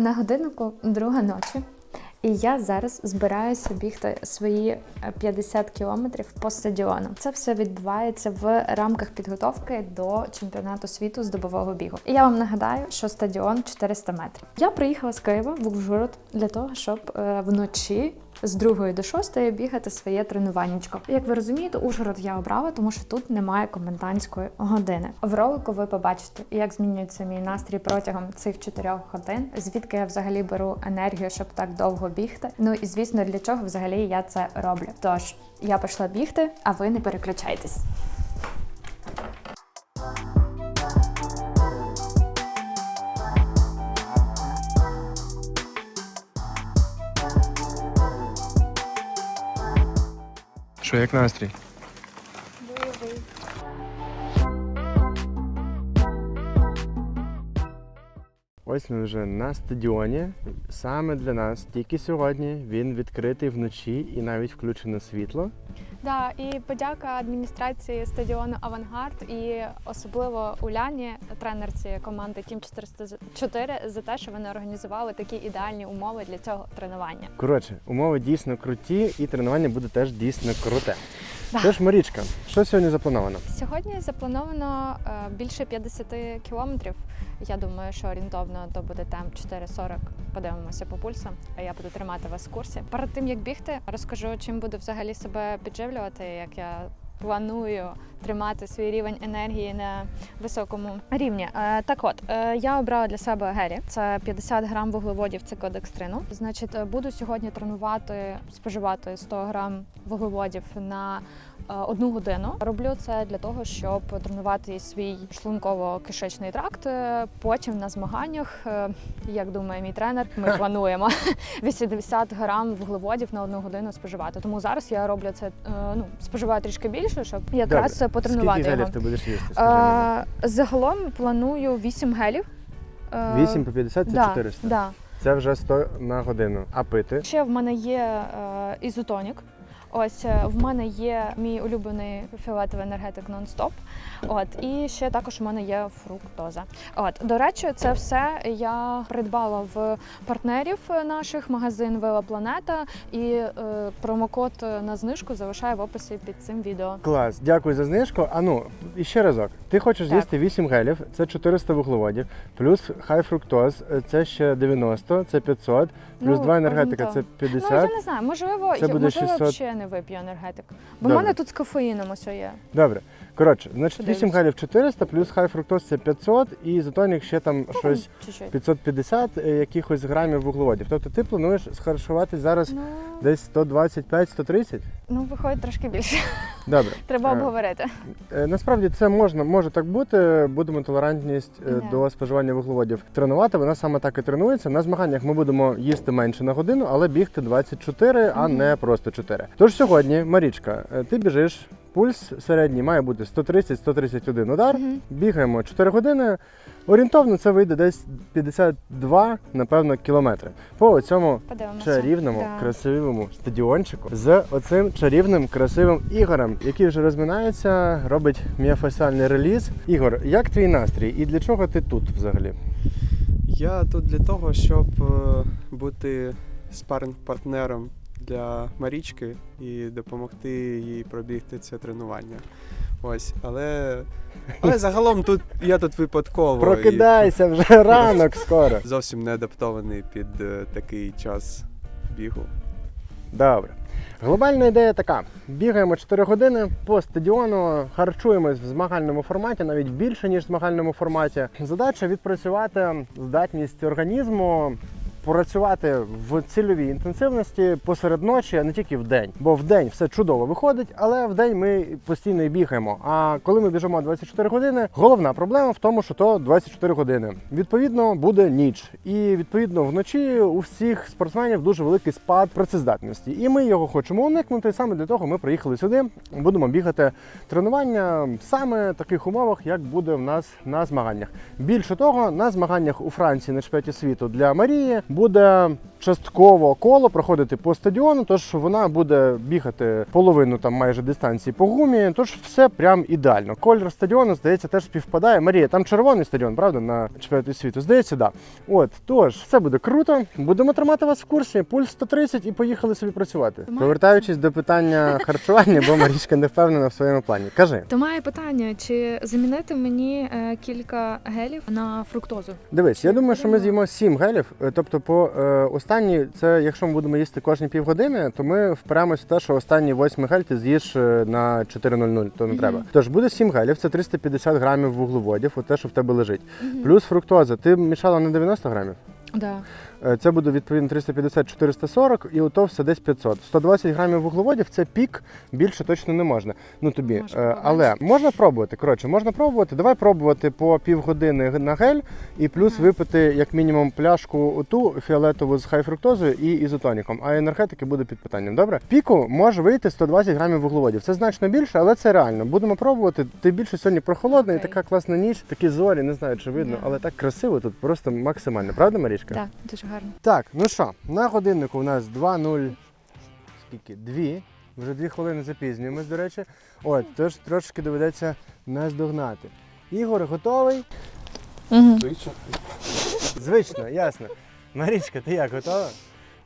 На годиннику друга ночі. І я зараз збираюся бігти свої е, 50 кілометрів по стадіону. Це все відбувається в рамках підготовки до чемпіонату світу з добового бігу. І я вам нагадаю, що стадіон 400 метрів. Я приїхала з Києва в Ужгород для того, щоб е, вночі. З другої до шостої бігати своє тренуваннячко. Як ви розумієте, Ужгород я обрала, тому що тут немає комендантської години. В ролику ви побачите, як змінюється мій настрій протягом цих чотирьох годин, звідки я взагалі беру енергію, щоб так довго бігти. Ну і звісно, для чого взагалі я це роблю. Тож я пішла бігти, а ви не переключайтесь. Що, як настрій? Ось ми вже на стадіоні. Саме для нас, тільки сьогодні, він відкритий вночі і навіть включено світло. Да, і подяка адміністрації стадіону Авангард і особливо Уляні, тренерці команди Тім 404, за те, що вони організували такі ідеальні умови для цього тренування. Коротше, умови дійсно круті, і тренування буде теж дійсно круте. Да. Тож, Марічка, що сьогодні заплановано? Сьогодні заплановано е, більше 50 кілометрів. Я думаю, що орієнтовно то буде там 4.40. Подивимося по пульсу. А я буду тримати вас в курсі. Перед тим як бігти, розкажу, чим буду взагалі себе підживлювати, як я. Планую тримати свій рівень енергії на високому рівні. Е, так от е, я обрала для себе гері. Це 50 грам вуглеводів циклодекстрину. Значить, е, буду сьогодні тренувати, споживати 100 грам вуглеводів на одну годину. Роблю це для того, щоб тренувати свій шлунково-кишечний тракт. Е, Потім на змаганнях, е, як думає мій тренер, ми плануємо 80 грам вуглеводів на одну годину споживати. Тому зараз я роблю це е, ну споживаю трішки більше, щоб якраз Добре. потренувати Скільки його. гелів ти будеш їсти? скажи? Е, Загалом планую 8 гелів. Е, 8 по 50 це да, 400. Да. Це вже 100 на годину. А пити? Ще в мене є е, ізотонік. Ось е, в мене є мій улюблений фіолетовий енергетик нон-стоп. От і ще також у мене є фруктоза. От до речі, це все я придбала в партнерів наших магазин Вела Планета і е, промокод на знижку залишаю в описі під цим відео. Клас, дякую за знижку. А ну, і ще разок. Ти хочеш Так. з'їсти 8 гелів, це 400 вуглеводів, плюс хай фруктоз, це ще 90, це 500, плюс Ну, 2 енергетика, це орієнтовно. 50. Ну я не знаю, можливо, Це буде можливо 600. взагалі не вип'ю енергетик. Бо в Добре. мене тут з кофеїном ось є. Добре. Коротше, значить, Подивлюсь. 8 гелів 400, плюс хай фруктоз це 500, і ізотонік ще там щось Чуть-чуть. 550 е, якихось грамів вуглеводів. Тобто ти плануєш схаршуватись зараз Ну, десь 125-130? ну виходить трошки більше. Добре. Треба Е, обговорити. Е, Насправді це можна, може так бути. Будемо толерантність Да. до споживання вуглеводів тренувати. Вона саме так і тренується. На змаганнях ми будемо їсти менше на годину, але бігти 24, а не просто 4. Тож сьогодні, Марічка, ти біжиш. Пульс середній має бути 130-131 удар. Мгм. Бігаємо 4 години. Орієнтовно це вийде десь 52, напевно, кілометри. По цьому чарівному, Да. красивому стадіончику з оцим чарівним красивим Ігорем, який вже розминається, робить міофасіальний реліз. Ігор, як твій настрій і для чого ти тут взагалі? Я тут для того, щоб е, бути спаринг-партнером для Марічки і допомогти їй пробігти це тренування. Ось, але, але загалом тут я тут випадково і Прокидайся вже ранок скоро. зовсім не адаптований під е, такий час бігу. Добре. Глобальна ідея така: бігаємо 4 години по стадіону, харчуємось в змагальному форматі, навіть більше ніж в змагальному форматі. Задача відпрацювати здатність організму. Працювати в цільовій інтенсивності посеред ночі, а не тільки в день. Бо в день все чудово виходить, але в день ми постійно бігаємо. А коли ми біжимо 24 години, головна проблема в тому, що то 24 години. Відповідно, буде ніч. І відповідно вночі у всіх спортсменів дуже великий спад працездатності. І ми його хочемо уникнути. Саме для того ми приїхали сюди. Будемо бігати тренування саме в таких умовах, як буде в нас на змаганнях. Більше того, на змаганнях у Франції на чемпіонаті світу для Марії буде частково коло проходити по стадіону, тож вона буде бігати половину там майже дистанції по гумі. Тож все прям ідеально. Колір стадіону, здається, теж співпадає. Марія, там червоний стадіон, правда, на чемпіонаті світу? Здається, да. От, тож, все буде круто. Будемо тримати вас в курсі. Пульс 130 і поїхали собі працювати. Повертаючись до питання харчування, бо Марічка не впевнена в своєму плані. Кажи. То має питання, чи замінити мені е, кілька гелів на фруктозу? Дивись, я думаю, що ми з'їмо 7 гелів. Е, Тобто, по е, останній, це якщо ми будемо їсти кожні півгодини, то ми впираємося в те, що останні 8 гель ти з'їш е, на 4.00, то не треба. Тож буде 7 гелів, це 350 грамів вуглеводів, от те, що в тебе лежить. Плюс фруктоза. Ти мішала на 90 грамів. Да. Е, Це буде відповідно 350-440 і ото все десь 500. 120 грамів вуглеводів це пік, більше точно не можна. Ну тобі. Може, Е. Але можна пробувати. Коротше, можна пробувати. Давай пробувати по півгодини на гель і плюс випити як мінімум пляшку оту фіолетову з хайфруктозою і ізотоніком. А енергетики буде під питанням. Добре? Піку може вийти 120 грамів вуглеводів. Це значно більше, але це реально. Будемо пробувати. Ти більше сьогодні прохолодна і така класна ніч, такі зорі, не знаю, чи видно, Да. але так красиво тут просто максимально. Правда, Марічка? Так, дуже гарно. Так, ну що, на годиннику у нас 2.0. Скільки? Дві. Вже дві хвилини запізнюємось, до речі. От, тож трошки доведеться нас догнати. Ігор готовий? Угу. Звично, ясно. Марічка, ти як готова?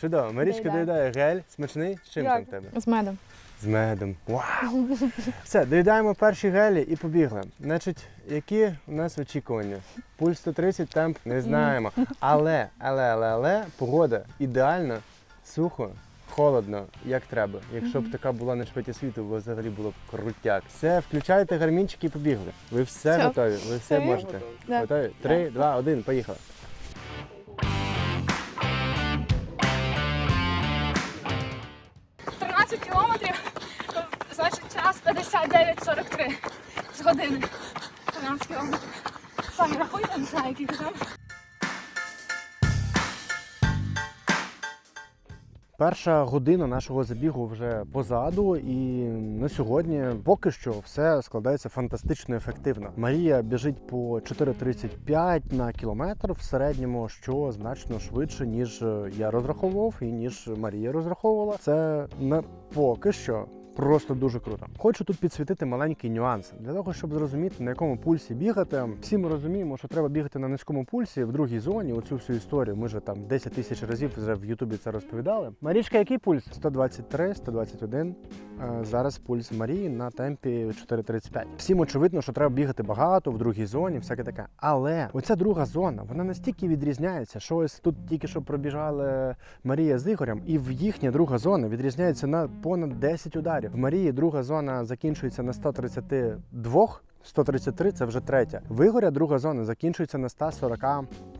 Чудово. Марічка доїдає гель. Смачний? З чим там в тебе? З медом. З медом. Вау! Все, доїдаємо перші гелі і побігли. Значить, які у нас очікування? Пульс 130, темп не знаємо. Але, але, але, але погода ідеальна, сухо, холодно, як треба. Якщо б така була на шпеті світу, бо взагалі було б крутяк. Все, включайте гармінчики і побігли. Ви все, Все. готові, ви все Все. можете. Да. Готові? Три, два, один, поїхали. Кілометрів, значить час 59.43 з години. 13 кілометрів. Самі рахуйте, не знаю, який там. Перша година нашого забігу вже позаду, і на сьогодні поки що все складається фантастично ефективно. Марія біжить по 4,35 на кілометр в середньому, що значно швидше, ніж я розраховував, і ніж Марія розраховувала. Це не поки що. Просто дуже круто. Хочу тут підсвітити маленький нюанс для того, щоб зрозуміти на якому пульсі бігати. Всі ми розуміємо, що треба бігати на низькому пульсі в другій зоні. Оцю всю історію. Ми вже там 10 тисяч разів вже в Ютубі це розповідали. Марічка, який пульс? 123, 121. Е, Зараз пульс Марії на темпі 4,35. Всім очевидно, що треба бігати багато в другій зоні, всяке таке. Але оця друга зона, вона настільки відрізняється, що ось тут тільки що пробіжали Марія з Ігорем, і в їхня друга зона відрізняється на понад 10 ударів. В Марії друга зона закінчується на 132. 133 це вже третя. Вигоря друга зона закінчується на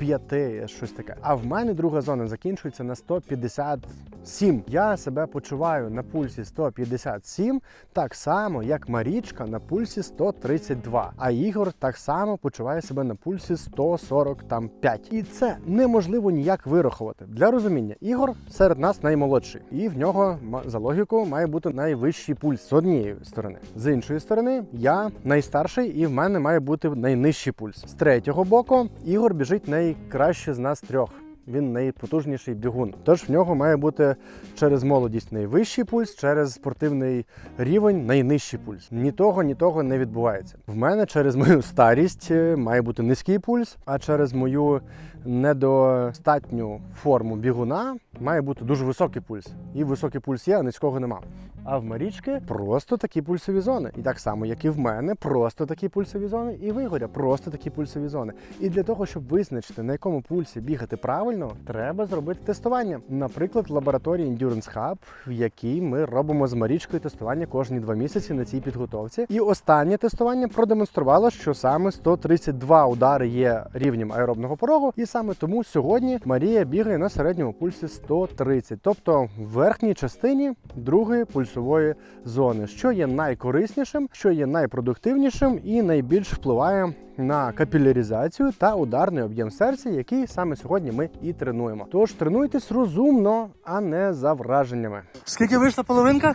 145, щось таке. А в мене друга зона закінчується на 157. Я себе почуваю на пульсі 157 так само, як Марічка на пульсі 132. А Ігор так само почуває себе на пульсі 145. І це неможливо ніяк вирахувати. Для розуміння, Ігор серед нас наймолодший, і в нього за логіку має бути найвищий пульс з однієї сторони. З іншої сторони, я найстарший, і в мене має бути найнижчий пульс. З третього боку, Ігор біжить найкраще з нас трьох. Він найпотужніший бігун. Тож в нього має бути через молодість найвищий пульс, через спортивний рівень найнижчий пульс. Ні того, ні того не відбувається. В мене через мою старість е, має бути низький пульс, а через мою недостатню форму бігуна має бути дуже високий пульс. І високий пульс є, а низького нема. А в Марічки просто такі пульсові зони. І так само, як і в мене, просто такі пульсові зони, і в Ігоря просто такі пульсові зони. І для того, щоб визначити, на якому пульсі бігати правильно, треба зробити тестування. Наприклад, в лабораторії Endurance Hub, в якій ми робимо з Марічкою тестування кожні два місяці на цій підготовці. І останнє тестування продемонструвало, що саме 132 удари є рівнем аеробного порогу, і саме тому сьогодні Марія бігає на середньому пульсі 130, тобто в верхній частині другої пульсової зони, що є найкориснішим, що є найпродуктивнішим і найбільш впливає на капіляризацію та ударний об'єм серця, який саме сьогодні ми і тренуємо. Тож тренуйтесь розумно, а не за враженнями. Скільки вийшла половинка?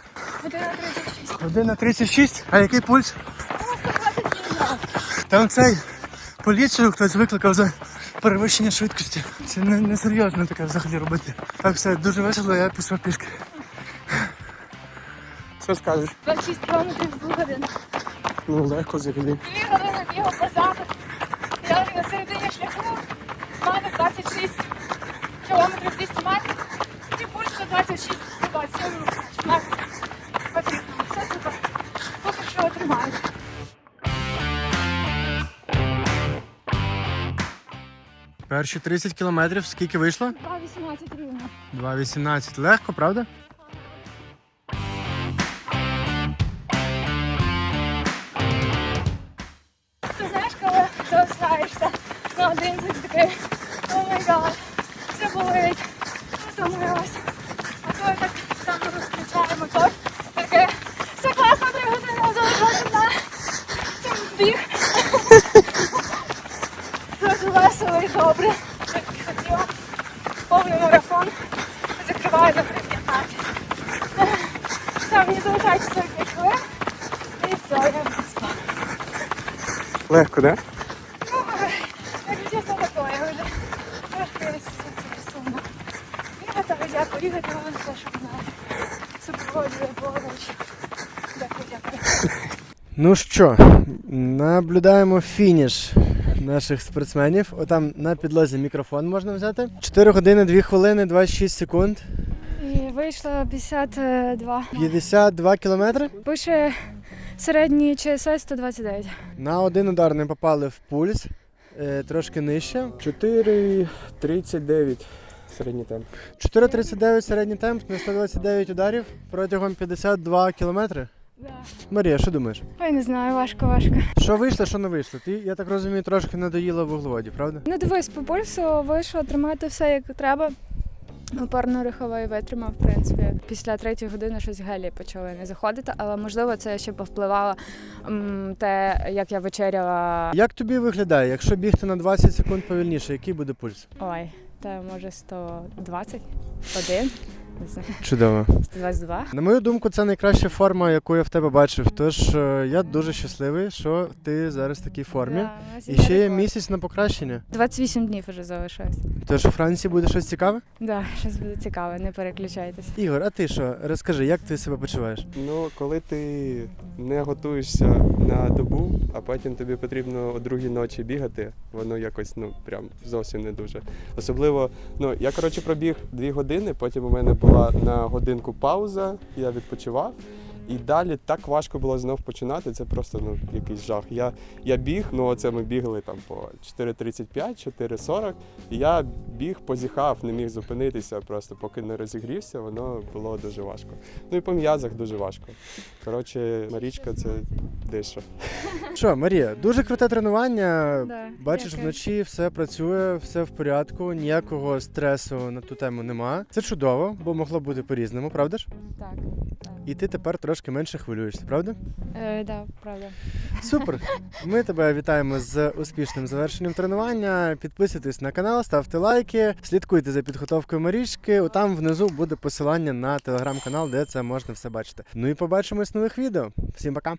Година 36. А який пульс? Там цей поліцію хтось викликав за перевищення швидкості. Це не, не серйозно таке взагалі робити. Так, все, дуже весело, я пішов пішки. Що скажеш? 26 кілометрів з 2 годин. Ну, легко взагалі. Дві години бігав позаду. Я на середині шляху. В 26 кілометрів 200 метрів. І пульс 126 127 метрів. Потрібно. Все супер. Поки що тримаюся. Перші 30 кілометрів скільки вийшло? 2,18 рівно. 2.18. Легко, правда? Ти знаєш, коли залишаєшся наодинці, ти такий, о май гад, все болить, втомилась. А коли так там розключає мотор, таке, все класно, три години залишилося на цим біг. Дуже весело і добре. Так і хотіла. Повний марафон. Закриваю на 3.15. Там мені залишається 45 хвилин. І все, я буду спати. Легко, да? Ну, якщо чесно, такое вже. Трошки сумно. Бігати, дякую, бігати вам за те, що мене супроводжує поруч. Дякую, дякую. Ну що, наблюдаємо фініш наших спортсменів. Отам на підлозі мікрофон можна взяти. 4 години, 2 хвилини, 26 секунд. І вийшло 52. 52 кілометри. Пише середній ЧСС 129. На один удар не попали в пульс, е, трошки нижче. 4,39 середній темп. 4,39 середній темп на 129 ударів протягом 52 кілометри. Да. Марія, що думаєш? Ой, не знаю, важко, важко. Що вийшло, що не вийшло? Ти, я так розумію, трошки надоїла в углеводі, правда? Ну дивись, по пульсу вийшло тримати все як треба. Опорно-руховий витримав, в принципі. Після третьої години щось гелі почали не заходити, але можливо це ще повпливало м, те, як я вечеряла. Як тобі виглядає, якщо бігти на 20 секунд повільніше, який буде пульс? Ой, та може 120, один, не знаю, Чудово. 122. На мою думку, це найкраща форма, яку я в тебе бачив. Тож е, я дуже щасливий, що ти зараз в такій формі. Да, у нас І ще є рекорд. місяць на покращення. 28 днів вже залишилось. Тож у Франції буде щось цікаве? Да, щось буде цікаве, не переключайтесь. Ігор, а ти що? Розкажи, як ти себе почуваєш? Ну, коли ти не готуєшся на добу, а потім тобі потрібно о другій ночі бігати, воно якось ну прям зовсім не дуже. Особливо, ну я коротше пробіг дві години, потім у мене була на годинку пауза, я відпочивав. І далі так важко було знов починати. Це просто ну якийсь жах. Я, я біг, ну оце ми бігли там по 4.35, 4.40. І я біг, позіхав, не міг зупинитися, просто поки не розігрівся, воно було дуже важко. Ну і по м'язах дуже важко. Коротше, Марічка це дещо. Що, Марія, дуже круте тренування. Да, Бачиш, дякую. вночі все працює, все в порядку, ніякого стресу на ту тему нема. Це чудово, бо могло бути по-різному, правда ж? Так, так. І ти тепер трошки менше хвилюєшся, правда? Е, да, правда. Супер! Ми тебе вітаємо з успішним завершенням тренування. Підписуйтесь на канал, ставте лайки, слідкуйте за підготовкою Марічки. Там внизу буде посилання на телеграм-канал, де це можна все бачити. Ну і побачимось в нових відео. Всім пока!